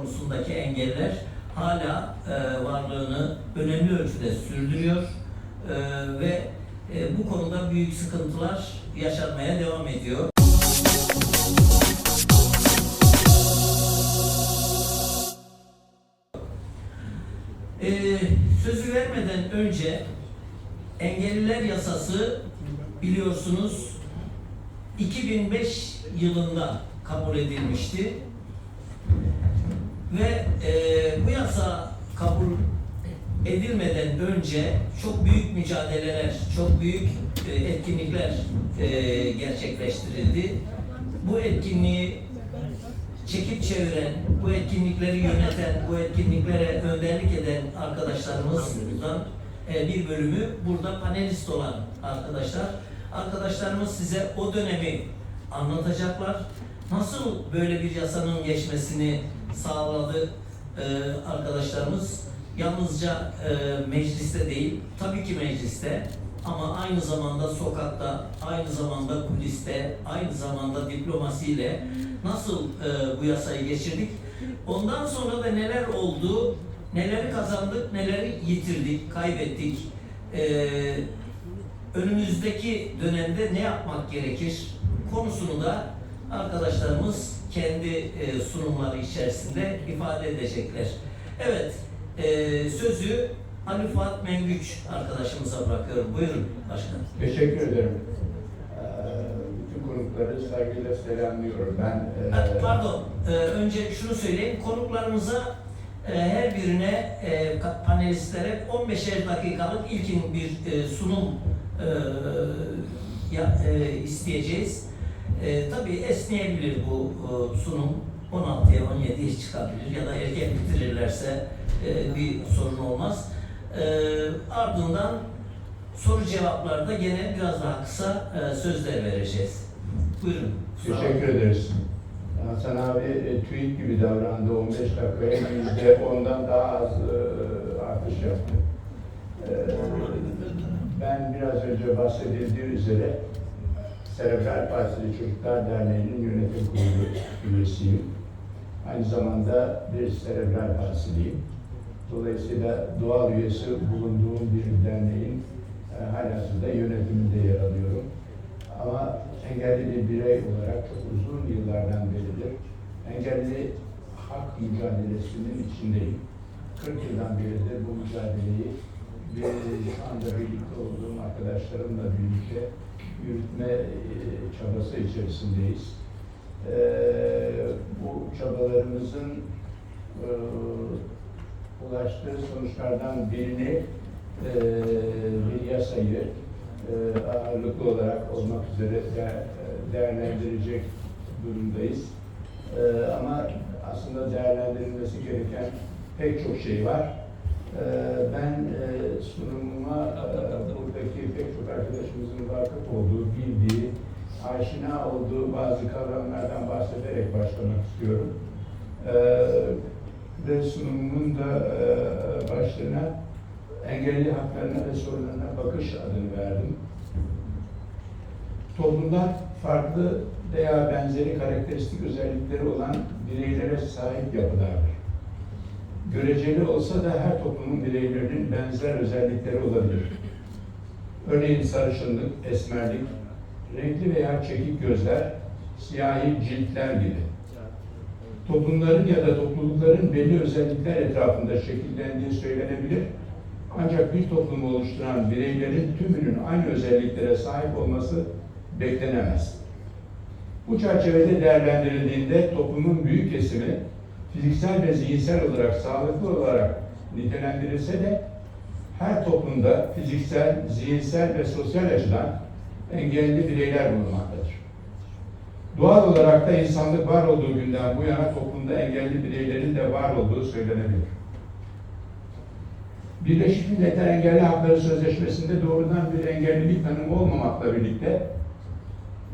konusundaki engeller hala e, varlığını önemli ölçüde sürdürüyor E, ve e, bu konuda büyük sıkıntılar yaşanmaya devam ediyor. E, sözü vermeden önce engelliler yasası biliyorsunuz 2005 yılında kabul edilmişti. Ve e, bu yasa kabul edilmeden önce çok büyük mücadeleler, çok büyük e, etkinlikler e, gerçekleştirildi. Bu etkinliği çekip çeviren, bu etkinlikleri yöneten, bu etkinliklere önderlik eden arkadaşlarımızdan e, bir bölümü burada panelist olan arkadaşlar. Arkadaşlarımız size o dönemi anlatacaklar. Nasıl böyle bir yasanın geçmesini sağladı e, arkadaşlarımız? Yalnızca e, mecliste değil, tabii ki mecliste ama aynı zamanda sokakta, aynı zamanda kuliste, aynı zamanda diplomasiyle nasıl e, bu yasayı geçirdik? Ondan sonra da neler oldu, neleri kazandık, neleri yitirdik, kaybettik? E, önümüzdeki dönemde ne yapmak gerekir konusunu da arkadaşlarımız kendi e, sunumları içerisinde ifade edecekler. Evet, e, sözü Ali Fuat Mengüç arkadaşımıza bırakıyorum. Buyurun başkanım. Teşekkür ederim. Ee, Bütün konukları saygıyla selamlıyorum. Ben e, Pardon, önce şunu söyleyeyim. Konuklarımıza her birine panelistlere 15'er dakikalık ilkin bir sunum ya, isteyeceğiz. E, tabii esneyebilir bu e, sunum. 16'ya 17'ye çıkabilir ya da erken bitirirlerse e, bir sorun olmaz. E, ardından soru cevaplarda gene biraz daha kısa e, sözler vereceğiz. Buyurun. teşekkür ederiz. Hasan abi e, TÜİK gibi davrandı. 15 dakikaya yüzde ondan daha az e, artış yaptı. E, ben biraz önce bahsedildiği üzere Serebral Partili Çocuklar Derneği'nin yönetim kurulu üyesiyim. Aynı zamanda bir serebral partiliyim. Dolayısıyla doğal üyesi bulunduğum bir derneğin e, halihazırda yönetiminde yer alıyorum. Ama engelli bir birey olarak uzun yıllardan beridir engelli hak mücadelesinin içindeyim. 40 yıldan beridir bu mücadeleyi ve şu anda birlikte olduğum arkadaşlarımla birlikte yürütme e, çabası içerisindeyiz. E, bu çabalarımızın e, ulaştığı sonuçlardan birini bir yasayı ağırlıklı olarak olmak üzere de, değerlendirecek durumdayız. Ama aslında değerlendirilmesi gereken pek çok şey var. E, ben e, sunumuma e, buradaki pek çok arkadaşımızın vakıf olduğu, bildiği, aşina olduğu bazı kavramlardan bahsederek başlamak istiyorum. E, ve sunumumun da e, başlığına engelli haklarına ve sorunlarına bakış adını verdim. Toplumda farklı veya benzeri karakteristik özellikleri olan bireylere sahip yapılardır. Göreceli olsa da her toplumun bireylerinin benzer özellikleri olabilir. Örneğin sarışınlık, esmerlik, renkli veya çekik gözler, siyahi ciltler gibi. Toplumların ya da toplulukların belli özellikler etrafında şekillendiği söylenebilir. Ancak bir toplumu oluşturan bireylerin tümünün aynı özelliklere sahip olması beklenemez. Bu çerçevede değerlendirildiğinde toplumun büyük kesimi fiziksel ve zihinsel olarak sağlıklı olarak nitelendirilse de her toplumda fiziksel, zihinsel ve sosyal açıdan engelli bireyler bulunmaktadır. Doğal olarak da insanlık var olduğu günden bu yana toplumda engelli bireylerin de var olduğu söylenebilir. Birleşmiş Milletler Engelli Hakları Sözleşmesi'nde doğrudan bir engellilik tanımı olmamakla birlikte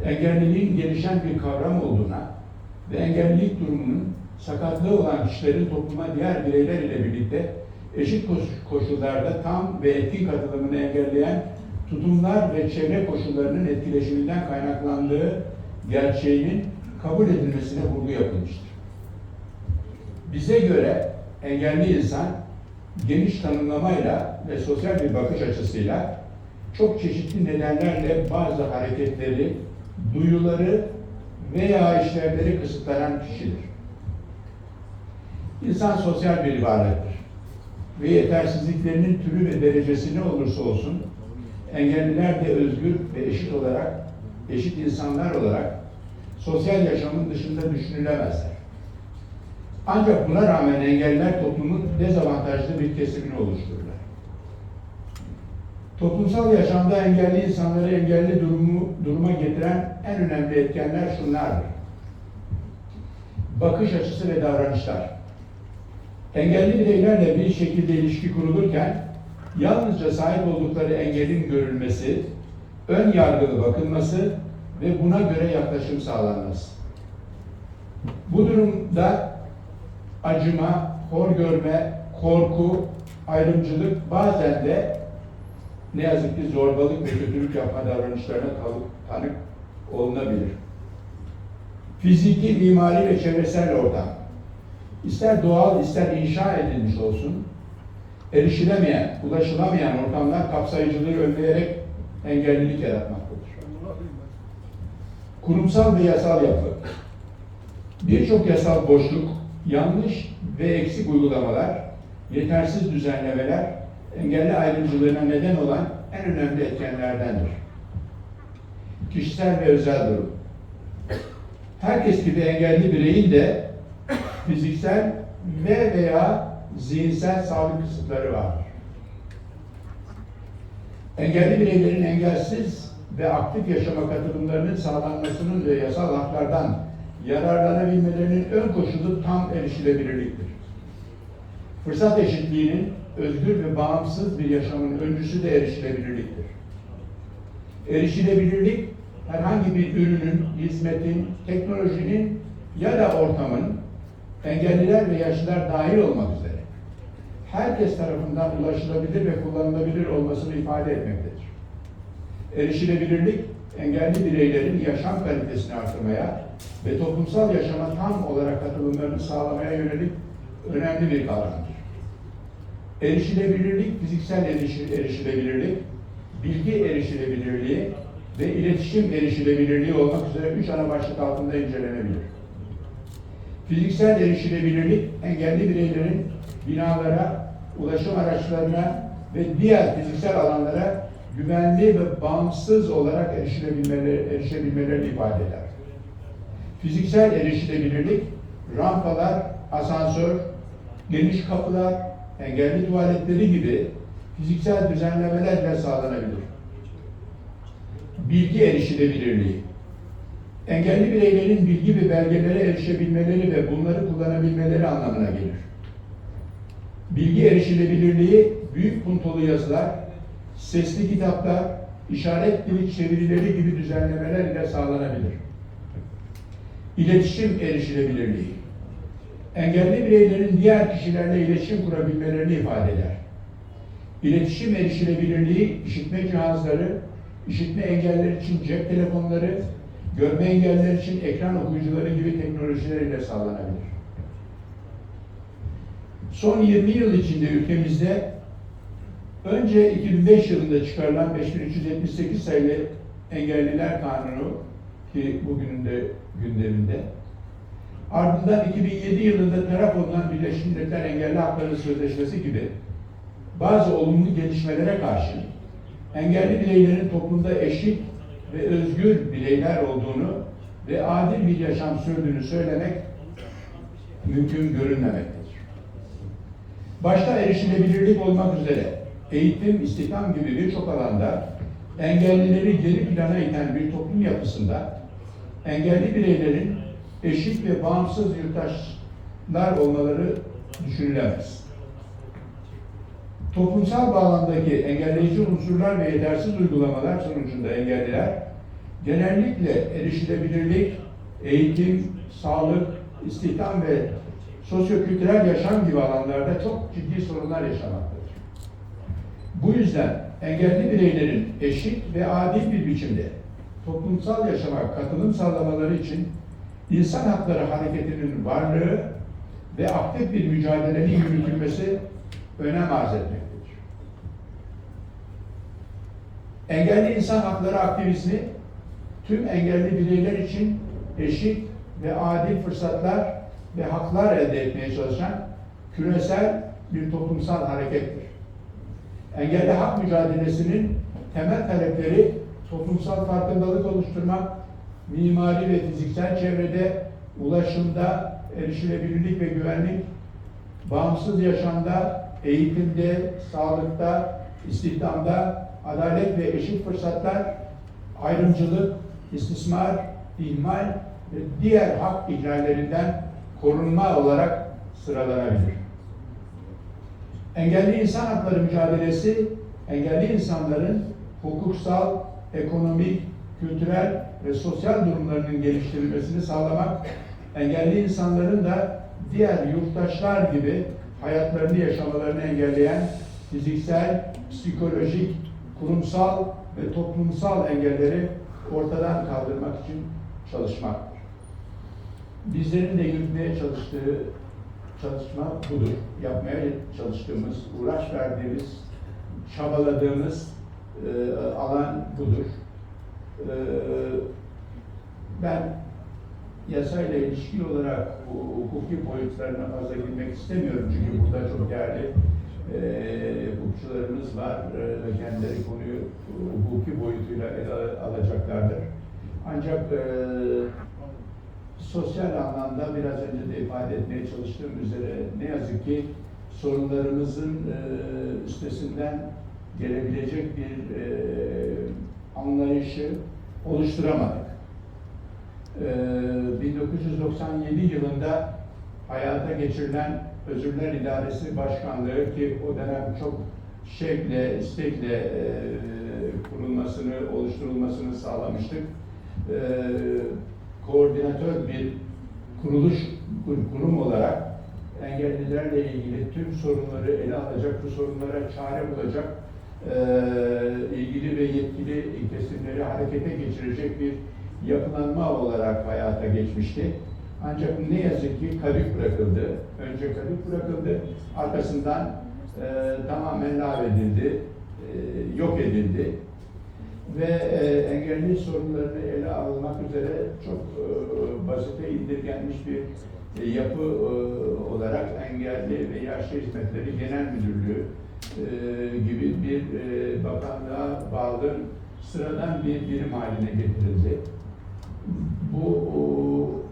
engelliliğin gelişen bir kavram olduğuna ve engellilik durumunun sakatlığı olan kişilerin topluma diğer bireyler ile birlikte eşit koş- koşullarda tam ve etkin katılımını engelleyen tutumlar ve çevre koşullarının etkileşiminden kaynaklandığı gerçeğinin kabul edilmesine vurgu yapılmıştır. Bize göre engelli insan geniş tanımlamayla ve sosyal bir bakış açısıyla çok çeşitli nedenlerle bazı hareketleri, duyuları veya işlevleri kısıtlanan kişidir. İnsan sosyal bir varlıktır ve yetersizliklerinin türü ve derecesi ne olursa olsun engelliler de özgür ve eşit olarak, eşit insanlar olarak sosyal yaşamın dışında düşünülemezler. Ancak buna rağmen engelliler toplumun dezavantajlı bir kesimini oluştururlar. Toplumsal yaşamda engelli insanları engelli durumu, duruma getiren en önemli etkenler şunlardır. Bakış açısı ve davranışlar. Engelli bireylerle bir şekilde ilişki kurulurken yalnızca sahip oldukları engelin görülmesi, ön yargılı bakılması ve buna göre yaklaşım sağlanması. Bu durumda acıma, hor görme, korku, ayrımcılık bazen de ne yazık ki zorbalık ve kötülük yapma davranışlarına tanık olunabilir. Fiziki, mimari ve çevresel ortam. İster doğal, ister inşa edilmiş olsun, erişilemeyen, ulaşılamayan ortamlar kapsayıcılığı önleyerek engellilik yaratmaktadır. Kurumsal ve yasal yapı. Birçok yasal boşluk, yanlış ve eksik uygulamalar, yetersiz düzenlemeler engelli ayrımcılığına neden olan en önemli etkenlerdendir. Kişisel ve özel durum. Herkes gibi engelli bireyin de fiziksel ve veya zihinsel sağlık kısıtları vardır. Engelli bireylerin engelsiz ve aktif yaşama katılımlarının sağlanmasının ve yasal haklardan yararlanabilmelerinin ön koşulu tam erişilebilirliktir. Fırsat eşitliğinin özgür ve bağımsız bir yaşamın öncüsü de erişilebilirliktir. Erişilebilirlik herhangi bir ürünün, hizmetin, teknolojinin ya da ortamın engelliler ve yaşlılar dahil olmak üzere herkes tarafından ulaşılabilir ve kullanılabilir olmasını ifade etmektedir. Erişilebilirlik, engelli bireylerin yaşam kalitesini artırmaya ve toplumsal yaşama tam olarak katılımlarını sağlamaya yönelik önemli bir kavramdır. Erişilebilirlik, fiziksel erişi- erişilebilirlik, bilgi erişilebilirliği ve iletişim erişilebilirliği olmak üzere üç ana başlık altında incelenebilir. Fiziksel erişilebilirlik, engelli bireylerin binalara, ulaşım araçlarına ve diğer fiziksel alanlara güvenli ve bağımsız olarak erişilebilmeleri, erişebilmelerini ifade eder. Fiziksel erişilebilirlik, rampalar, asansör, geniş kapılar, engelli tuvaletleri gibi fiziksel düzenlemelerle sağlanabilir. Bilgi erişilebilirliği, engelli bireylerin bilgi ve belgelere erişebilmeleri ve bunları kullanabilmeleri anlamına gelir. Bilgi erişilebilirliği, büyük puntolu yazılar, sesli kitaplar, işaret dili çevirileri gibi düzenlemeler ile sağlanabilir. İletişim erişilebilirliği, engelli bireylerin diğer kişilerle iletişim kurabilmelerini ifade eder. İletişim erişilebilirliği, işitme cihazları, işitme engelleri için cep telefonları, görme engelliler için ekran okuyucuları gibi teknolojiler ile sağlanabilir. Son 20 yıl içinde ülkemizde önce 2005 yılında çıkarılan 5378 sayılı Engelliler Kanunu ki bugünün de gündeminde ardından 2007 yılında taraf olunan Birleşmiş Milletler Engelli Hakları Sözleşmesi gibi bazı olumlu gelişmelere karşın engelli bireylerin toplumda eşit ve özgür bireyler olduğunu ve adil bir yaşam sürdüğünü söylemek mümkün görünmemektedir. Başta erişilebilirlik olmak üzere eğitim, istihdam gibi birçok alanda engellileri geri plana iten bir toplum yapısında engelli bireylerin eşit ve bağımsız yurttaşlar olmaları düşünülemez. Toplumsal bağlamdaki engelleyici unsurlar ve yetersiz uygulamalar sonucunda engelliler genellikle erişilebilirlik, eğitim, sağlık, istihdam ve sosyokültürel yaşam gibi alanlarda çok ciddi sorunlar yaşamaktadır. Bu yüzden engelli bireylerin eşit ve adil bir biçimde toplumsal yaşama katılım sağlamaları için insan hakları hareketinin varlığı ve aktif bir mücadelenin yürütülmesi önem arz etmektedir. Engelli insan hakları aktivizmi tüm engelli bireyler için eşit ve adil fırsatlar ve haklar elde etmeye çalışan küresel bir toplumsal harekettir. Engelli hak mücadelesinin temel talepleri toplumsal farkındalık oluşturmak, mimari ve fiziksel çevrede, ulaşımda, erişilebilirlik ve güvenlik, bağımsız yaşamda, eğitimde, sağlıkta, istihdamda, adalet ve eşit fırsatlar, ayrımcılık, istismar, ihmal ve diğer hak ihlallerinden korunma olarak sıralanabilir. Engelli insan hakları mücadelesi, engelli insanların hukuksal, ekonomik, kültürel ve sosyal durumlarının geliştirilmesini sağlamak, engelli insanların da diğer yurttaşlar gibi hayatlarını yaşamalarını engelleyen fiziksel, psikolojik, kurumsal ve toplumsal engelleri ortadan kaldırmak için çalışmaktır. Bizlerin de yürütmeye çalıştığı çalışma budur. Yapmaya çalıştığımız, uğraş verdiğimiz, çabaladığımız e, alan budur. E, ben yasayla ilişkili olarak hukuki boyutlarına fazla girmek istemiyorum çünkü burada çok değerli e, hukukçularımız var e, kendileri konuyu hukuki boyutuyla ele alacaklardır. Ancak e, sosyal anlamda biraz önce de ifade etmeye çalıştığım üzere ne yazık ki sorunlarımızın e, üstesinden gelebilecek bir e, anlayışı oluşturamadık. E, 1997 yılında hayata geçirilen Özürler İdaresi Başkanlığı ki o dönem çok şevkle, istekle e, kurulmasını, oluşturulmasını sağlamıştık. E, koordinatör bir kuruluş, kur- kurum olarak engellilerle ilgili tüm sorunları ele alacak, bu sorunlara çare bulacak, e, ilgili ve yetkili kesimleri harekete geçirecek bir yapılanma olarak hayata geçmişti. Ancak ne yazık ki kadük bırakıldı. Önce kadük bırakıldı, arkasından e, tamamen lağvedildi, e, yok edildi ve e, engelli sorunlarını ele almak üzere çok e, basite indirgenmiş bir e, yapı e, olarak engelli ve yaşlı hizmetleri genel müdürlüğü e, gibi bir e, bakanlığa bağlı sıradan bir birim haline getirildi. Bu o,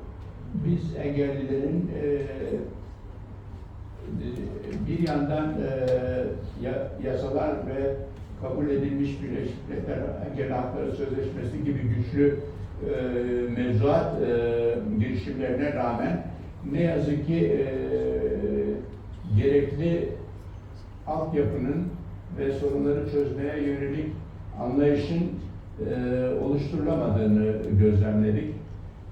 biz engellilerin e, bir yandan e, ya- yasalar ve kabul edilmiş Birleşmiş Milletler Engelli Hakları Sözleşmesi gibi güçlü e, mevzuat e, girişimlerine rağmen ne yazık ki e, gerekli altyapının ve sorunları çözmeye yönelik anlayışın e, oluşturulamadığını gözlemledik.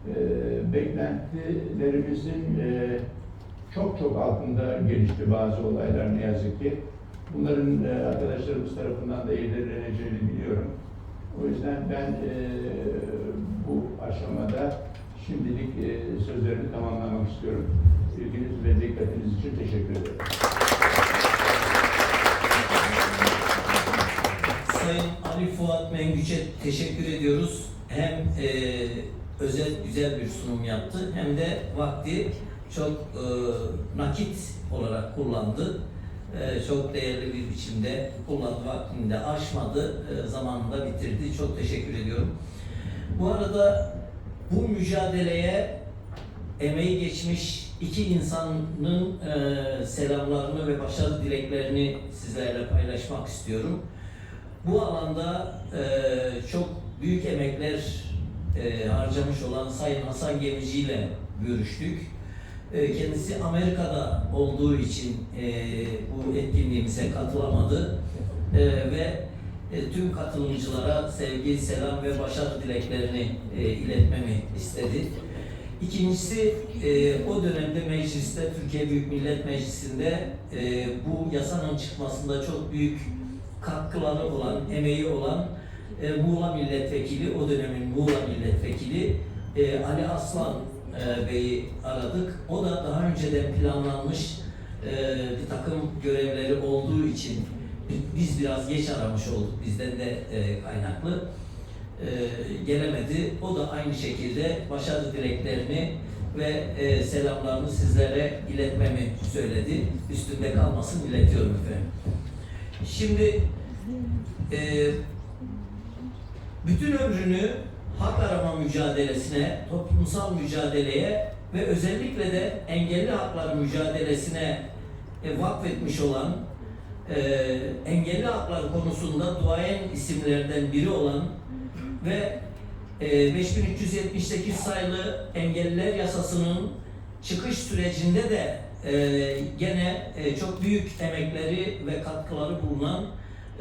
E, beklentilerimizin e, çok çok altında gelişti bazı olaylar ne yazık ki. Bunların e, arkadaşlarımız tarafından da irdeleneceğini biliyorum. O yüzden ben e, bu aşamada şimdilik e, sözlerimi tamamlamak istiyorum. İlginiz ve dikkatiniz için teşekkür ederim. Sayın Ali Fuat Mengüç'e teşekkür ediyoruz. Hem e, özel güzel bir sunum yaptı hem de vakti çok e, nakit olarak kullandı. E, çok değerli bir biçimde kullandı, vaktini de aşmadı, e, zamanında bitirdi. Çok teşekkür ediyorum. Bu arada bu mücadeleye emeği geçmiş iki insanın e, selamlarını ve başarı dileklerini sizlerle paylaşmak istiyorum. Bu alanda e, çok büyük emekler e, harcamış olan Sayın Hasan Gemici ile görüştük. E, kendisi Amerika'da olduğu için e, bu etkinliğimize katılamadı E, ve e, tüm katılımcılara sevgi, selam ve başarı dileklerini e, iletmemi istedi. İkincisi e, o dönemde mecliste, Türkiye Büyük Millet Meclisi'nde e, bu yasanın çıkmasında çok büyük katkıları olan, emeği olan e, Muğla Milletvekili, o dönemin Muğla Milletvekili e, Ali Aslan e, Bey'i aradık. O da daha önceden planlanmış e, bir takım görevleri olduğu için biz biraz geç aramış olduk bizden de e, kaynaklı. E, gelemedi. O da aynı şekilde başarı dileklerini ve e, selamlarını sizlere iletmemi söyledi. Üstünde kalmasın iletiyorum efendim. Şimdi e, bütün ömrünü hak arama mücadelesine, toplumsal mücadeleye ve özellikle de engelli hakları mücadelesine e, vakfetmiş olan e, engelli hakları konusunda duayen isimlerden biri olan ve e, 5378 sayılı engelliler yasasının çıkış sürecinde de e, gene e, çok büyük emekleri ve katkıları bulunan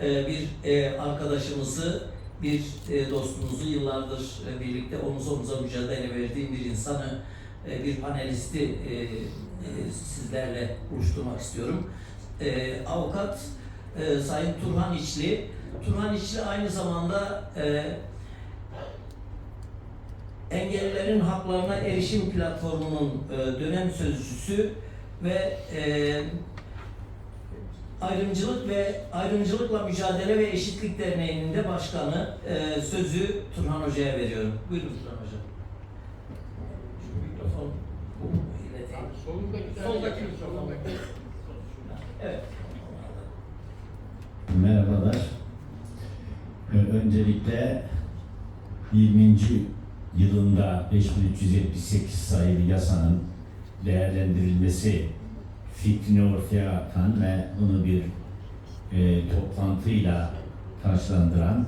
e, bir e, arkadaşımızı, bir e, dostumuzu yıllardır e, birlikte omuz omuza mücadele verdiğim bir insanı, e, bir panelisti sizlerle buluşturmak istiyorum. Avukat Sayın Turhan İçli. Turhan İçli aynı zamanda Engellilerin Haklarına Erişim Platformu'nun dönem sözcüsü ve Ayrımcılık ve Ayrımcılıkla Mücadele ve Eşitlik Derneği'nin de başkanı e, sözü Turhan Hoca'ya veriyorum. Buyurun Turhan Hocam. Şu mikrofon. Solundaki, Soldaki. Evet. Merhabalar. Ee, Öncelikle 20. yılında 5378 sayılı yasanın değerlendirilmesi fikrini ortaya atan ve bunu bir e, toplantıyla taşlandıran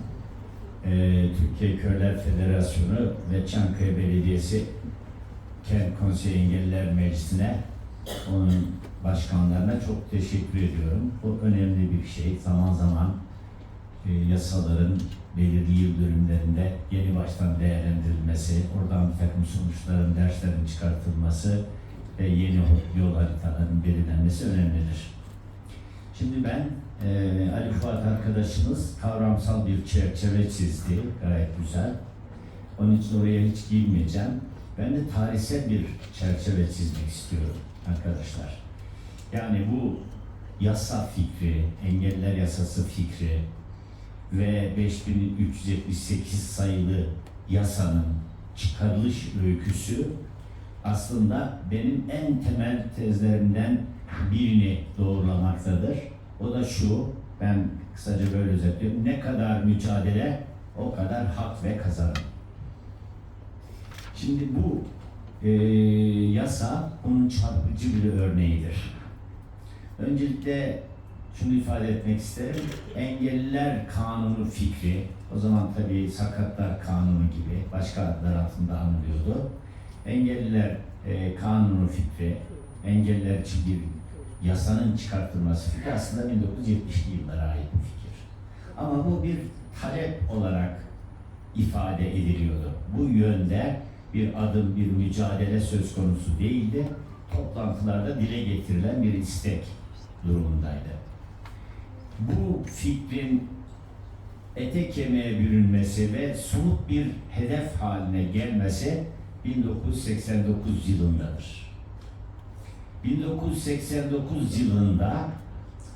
e, Türkiye Körler Federasyonu ve Çankaya Belediyesi Kent Konseyi Engelliler Meclisi'ne onun başkanlarına çok teşekkür ediyorum. Bu önemli bir şey. Zaman zaman e, yasaların belirli yıl dönümlerinde yeni baştan değerlendirilmesi, oradan bir takım sonuçların, derslerin çıkartılması ve yeni yol haritalarının belirlenmesi önemlidir. Şimdi ben e, Ali Fuat arkadaşımız kavramsal bir çerçeve çizdi. Gayet güzel. Onun için oraya hiç girmeyeceğim. Ben de tarihsel bir çerçeve çizmek istiyorum arkadaşlar. Yani bu yasa fikri, engeller yasası fikri ve 5378 sayılı yasanın çıkarılış öyküsü aslında benim en temel tezlerimden birini doğrulamaktadır. O da şu, ben kısaca böyle özetliyorum. Ne kadar mücadele, o kadar hak ve kazanım. Şimdi bu e, yasa bunun çarpıcı bir örneğidir. Öncelikle şunu ifade etmek isterim. Engelliler Kanunu fikri, o zaman tabii Sakatlar Kanunu gibi başka adlar altında anılıyordu. Engelliler e, Kanunu fikri, engelliler için bir yasanın çıkartılması fikri aslında 1970'li yıllara ait bir fikir. Ama bu bir talep olarak ifade ediliyordu. Bu yönde bir adım, bir mücadele söz konusu değildi. Toplantılarda dile getirilen bir istek durumundaydı. Bu fikrin ete kemiğe bürünmesi ve somut bir hedef haline gelmesi 1989 yılındadır. 1989 yılında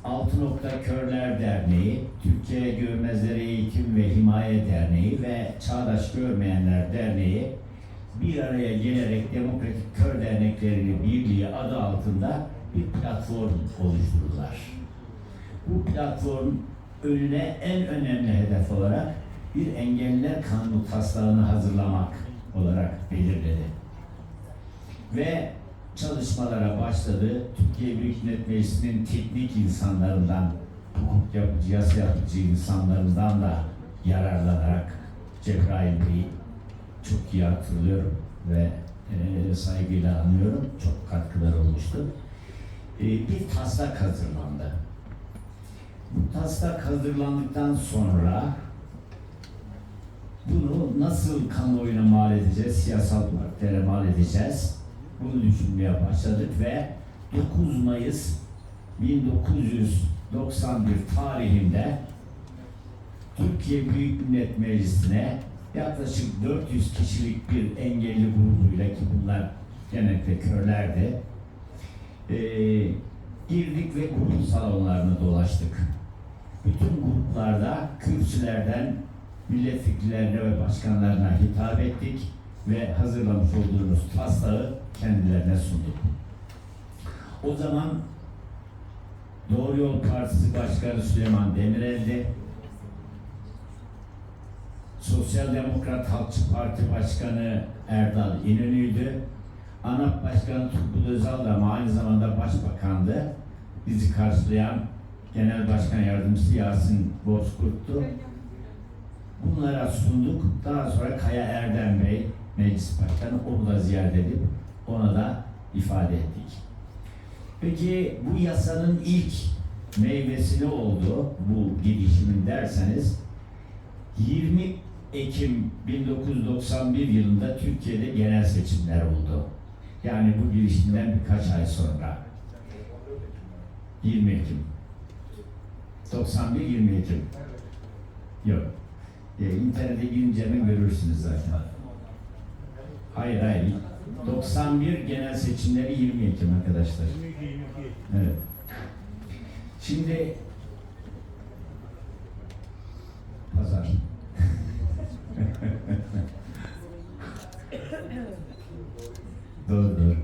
Altı Nokta Körler Derneği, Türkiye Görmezler Eğitim ve Himaye Derneği ve Çağdaş Görmeyenler Derneği bir araya gelerek Demokratik Kör Derneklerini Birliği adı altında bir platform oluşturdular. Bu platform önüne en önemli hedef olarak bir engelliler kanunu taslağını hazırlamak olarak belirledi. Ve çalışmalara başladı. Türkiye Büyük Millet Meclisi'nin teknik insanlarından, hukuk yapıcı, yasa yapıcı insanlarından da yararlanarak Cebrail Bey'i çok iyi hatırlıyorum ve e, saygıyla anıyorum. Çok katkılar olmuştu. E, bir taslak hazırlandı. Bu taslak hazırlandıktan sonra bunu nasıl kamuoyuna mal edeceğiz, siyasal partilere mal edeceğiz? Bunu düşünmeye başladık ve 9 Mayıs 1991 tarihinde Türkiye Büyük Millet Meclisi'ne yaklaşık 400 kişilik bir engelli grubuyla ki bunlar genellikle körlerdi. Ee, girdik ve grup salonlarını dolaştık. Bütün gruplarda kürsülerden milletvekillerine ve başkanlarına hitap ettik ve hazırlamış olduğumuz taslağı kendilerine sunduk. O zaman Doğru Yol Partisi Başkanı Süleyman Demirel'di. Sosyal Demokrat Halkçı Parti Başkanı Erdal İnönü'ydü. ANAP Başkanı Turgut Özal da ama aynı zamanda Başbakandı. Bizi karşılayan Genel Başkan Yardımcısı Yasin Bozkurt'tu. Bunlara sunduk. Daha sonra Kaya Erdem Bey, Meclis Başkanı, onu da ziyaret edip ona da ifade ettik. Peki bu yasanın ilk meyvesi ne oldu bu girişimin derseniz 20 Ekim 1991 yılında Türkiye'de genel seçimler oldu. Yani bu girişimden birkaç ay sonra. 20 Ekim. 91 20 Ekim. Yok. E, internete girince hemen görürsünüz zaten. Hayır hayır. 91 genel seçimleri 20 Ekim arkadaşlar. Evet. Şimdi pazar. doğru doğru.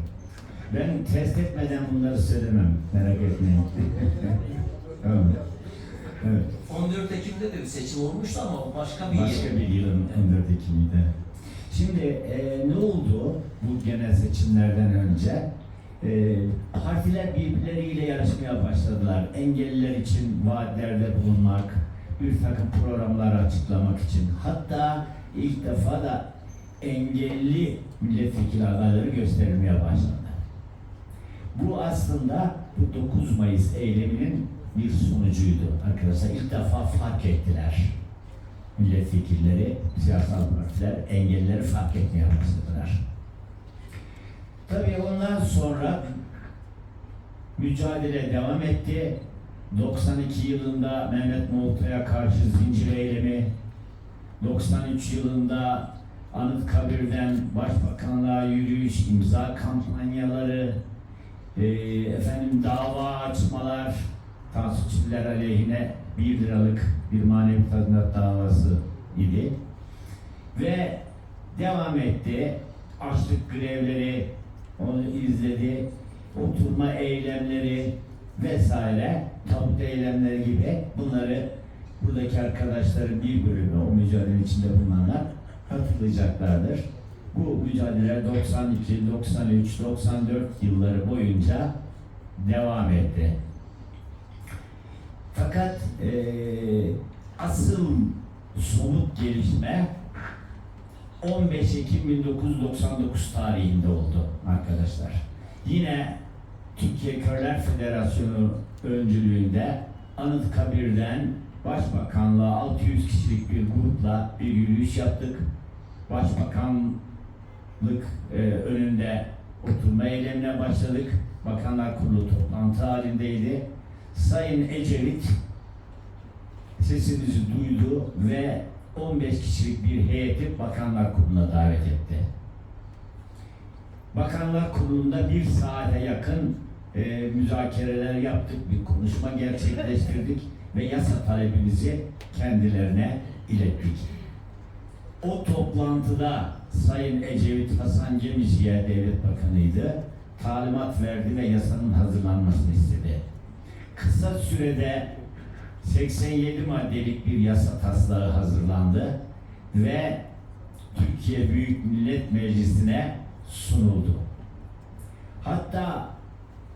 Ben test etmeden bunları söylemem. Merak etmeyin. tamam. Evet. 14 Ekim'de de bir seçim olmuştu ama başka bir Başka yıl. bir yılın 14 Ekim'iydi. Şimdi e, ne oldu bu genel seçimlerden önce? E, partiler birbirleriyle yarışmaya başladılar. Engelliler için vaatlerde bulunmak, bir takım programlar açıklamak için. Hatta ilk defa da engelli milletvekili adayları gösterilmeye başlandı. Bu aslında bu 9 Mayıs eyleminin bir sonucuydu arkadaşlar. İlk defa fark ettiler milletvekilleri, siyasal partiler engellileri fark etmeye başladılar. Tabii ondan sonra mücadele devam etti. 92 yılında Mehmet Moğoltay'a karşı zincir eylemi, 93 yılında Anıtkabir'den Başbakanlığa yürüyüş, imza kampanyaları, e, efendim dava açmalar, Tansu Çiller aleyhine 1 liralık bir manevi tazminat davası idi. Ve devam etti. Açlık grevleri, onu izledi. Oturma eylemleri vesaire, tabut eylemleri gibi bunları buradaki arkadaşların bir bölümü, o mücadele içinde bulunanlar hatırlayacaklardır. Bu mücadele 92, 93, 94 yılları boyunca devam etti. Fakat eee, asıl somut gelişme 15 Ekim 1999 tarihinde oldu arkadaşlar. Yine Türkiye Körler Federasyonu öncülüğünde Anıtkabir'den Başbakanlığa 600 kişilik bir grupla bir yürüyüş yaptık. Başbakanlık e, önünde oturma eylemine başladık. Bakanlar Kurulu toplantı halindeydi. Sayın Ecevit sesimizi duydu ve 15 kişilik bir heyeti Bakanlar Kurulu'na davet etti. Bakanlar Kurulu'nda bir saate yakın e, müzakereler yaptık, bir konuşma gerçekleştirdik ve yasa talebimizi kendilerine ilettik. O toplantıda Sayın Ecevit Hasan Gemici'ye devlet bakanıydı. Talimat verdi ve yasanın hazırlanmasını istedi. Kısa sürede 87 maddelik bir yasa taslağı hazırlandı ve Türkiye Büyük Millet Meclisi'ne sunuldu. Hatta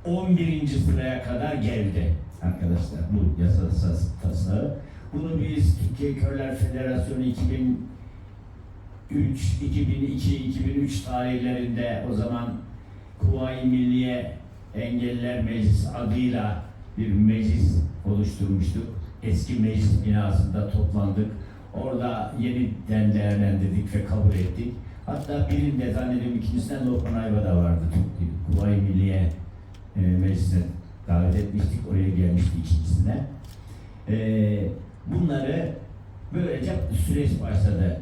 11. sıraya kadar geldi arkadaşlar bu yasa tas- taslağı. Bunu biz Türkiye Körler Federasyonu 2003, 2002, 2003 tarihlerinde o zaman Kuvayi Milliye Engelliler Meclisi adıyla bir meclis oluşturmuştuk. Eski meclis binasında toplandık. Orada yeniden değerlendirdik ve kabul ettik. Hatta birinde zannediyorum ikincisinden de Okan Ayva'da vardı. Kuvayi Milliye e, Meclisi'ne davet etmiştik. Oraya gelmişti ikincisine. E, bunları böylece süreç başladı.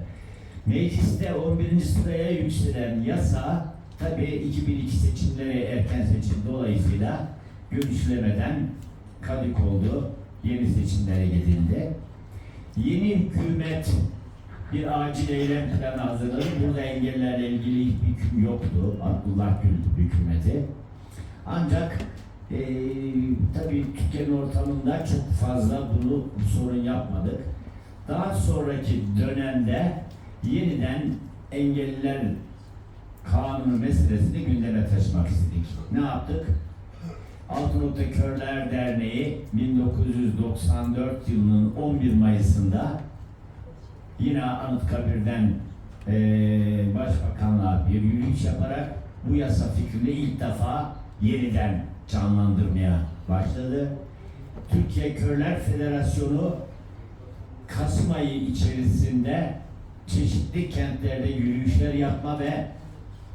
Mecliste 11. sıraya yükselen yasa tabii 2002 seçimleri erken seçim dolayısıyla görüşülemeden kadık oldu. Yeni seçimlere gidildi. Yeni hükümet bir acil eylem planı hazırladı. Burada engellerle ilgili hiçbir hüküm yoktu. Abdullah Gül hükümeti. Ancak eee tabii Türkiye'nin ortamında çok fazla bunu sorun yapmadık. Daha sonraki dönemde yeniden engelliler kanunu meselesini gündeme taşımak istedik. Ne yaptık? Altınokta Körler Derneği 1994 yılının 11 Mayıs'ında yine Anıtkabir'den eee Başbakanlığa bir yürüyüş yaparak bu yasa fikrini ilk defa yeniden canlandırmaya başladı. Türkiye Körler Federasyonu Kasım ayı içerisinde çeşitli kentlerde yürüyüşler yapma ve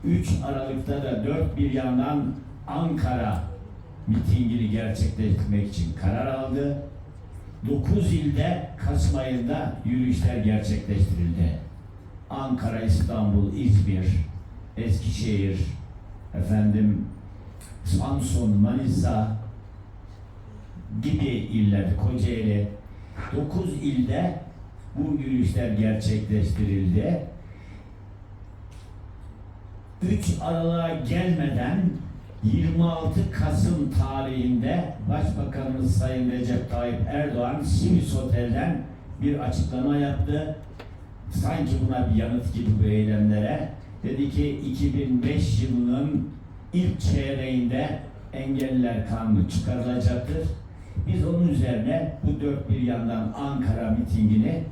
3 Aralık'ta da dört bir yandan Ankara mitingini gerçekleştirmek için karar aldı. 9 ilde Kasım ayında yürüyüşler gerçekleştirildi. Ankara, İstanbul, İzmir, Eskişehir, efendim Samsun, Manisa gibi iller, Kocaeli, 9 ilde bu yürüyüşler gerçekleştirildi. 3 Aralık'a gelmeden 26 Kasım tarihinde Başbakanımız Sayın Recep Tayyip Erdoğan Simis Otel'den bir açıklama yaptı. Sanki buna bir yanıt gibi bu eylemlere. Dedi ki 2005 yılının ilk çeyreğinde engelliler kanunu çıkarılacaktır. Biz onun üzerine bu dört bir yandan Ankara mitingini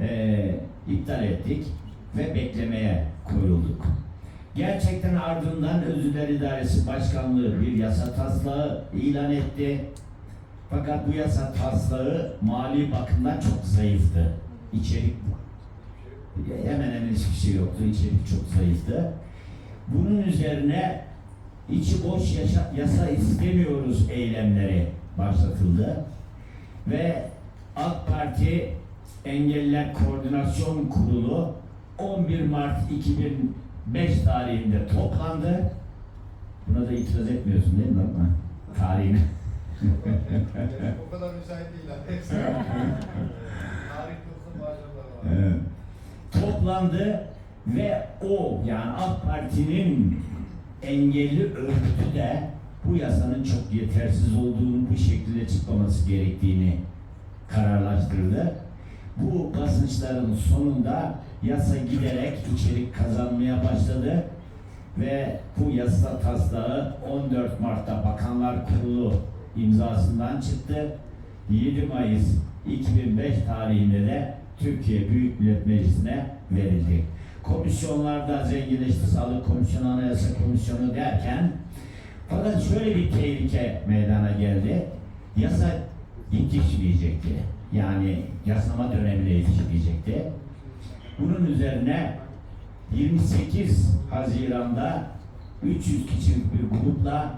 eee, iptal ettik ve beklemeye koyulduk. Gerçekten ardından Özürler İdaresi Başkanlığı bir yasa taslağı ilan etti. Fakat bu yasa taslağı mali bakımdan çok zayıftı. İçerik hemen hemen hiçbir şey yoktu. İçerik çok zayıftı. Bunun üzerine içi boş yaşa- yasa istemiyoruz eylemleri başlatıldı. Ve AK Parti Engelliler Koordinasyon Kurulu 11 Mart 2005 tarihinde toplandı. Buna da itiraz etmiyorsun değil mi? Bakma. Tarihine. o kadar müsait değil abi. Tarih kılsın maşallah var. Evet. Toplandı ve o yani AK Parti'nin engelli örgütü de bu yasanın çok yetersiz olduğunu bu şekilde çıkmaması gerektiğini kararlaştırdı. Bu basınçların sonunda yasa giderek içerik kazanmaya başladı ve bu yasa taslağı 14 Mart'ta Bakanlar Kurulu imzasından çıktı. 7 Mayıs 2005 tarihinde de Türkiye Büyük Millet Meclisi'ne verildi. Komisyonlarda zenginleşti Sağlık Komisyonu, Anayasa Komisyonu derken fakat şöyle bir tehlike meydana geldi. Yasa yetişmeyecekti. Yani yasama dönemine yetişmeyecekti. Bunun üzerine 28 Haziran'da 300 kişilik bir grupla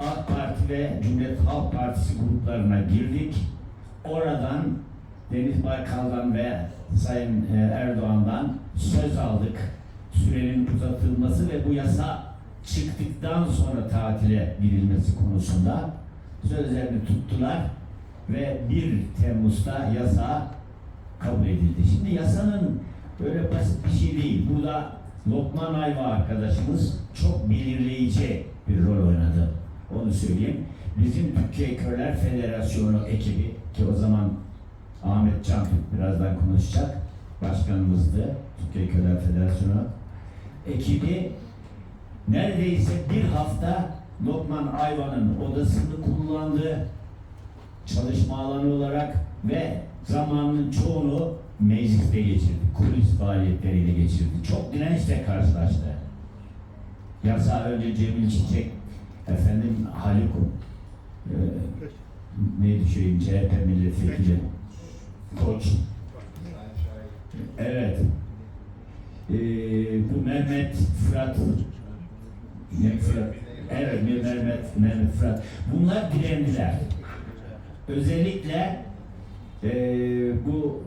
AK Parti ve Cumhuriyet Halk Partisi gruplarına girdik. Oradan Deniz Baykal'dan ve Sayın e, Erdoğan'dan söz aldık. Sürenin uzatılması ve bu yasa çıktıktan sonra tatile girilmesi konusunda sözlerini tuttular ve 1 Temmuz'da yasa kabul edildi. Şimdi yasanın böyle basit bir şey değil. Burada Lokman Ayva arkadaşımız çok belirleyici bir rol oynadı. Onu söyleyeyim. Bizim Türkiye Körler Federasyonu ekibi ki o zaman Ahmet Can birazdan konuşacak. Başkanımızdı Türkiye Körler Federasyonu. Ekibi neredeyse bir hafta Lokman Ayva'nın odasını kullandı çalışma alanı olarak ve zamanın çoğunu mecliste geçirdi. Kulis faaliyetleriyle geçirdi. Çok dirençle karşılaştı. Yasa önce Cemil Çiçek, efendim Haluk, e, neydi şeyin CHP milletvekili, Koç, evet. E, bu Mehmet Fırat, ne Fırat? Evet, Mehmet, Mehmet Fırat. Bunlar direndiler. Özellikle eee, bu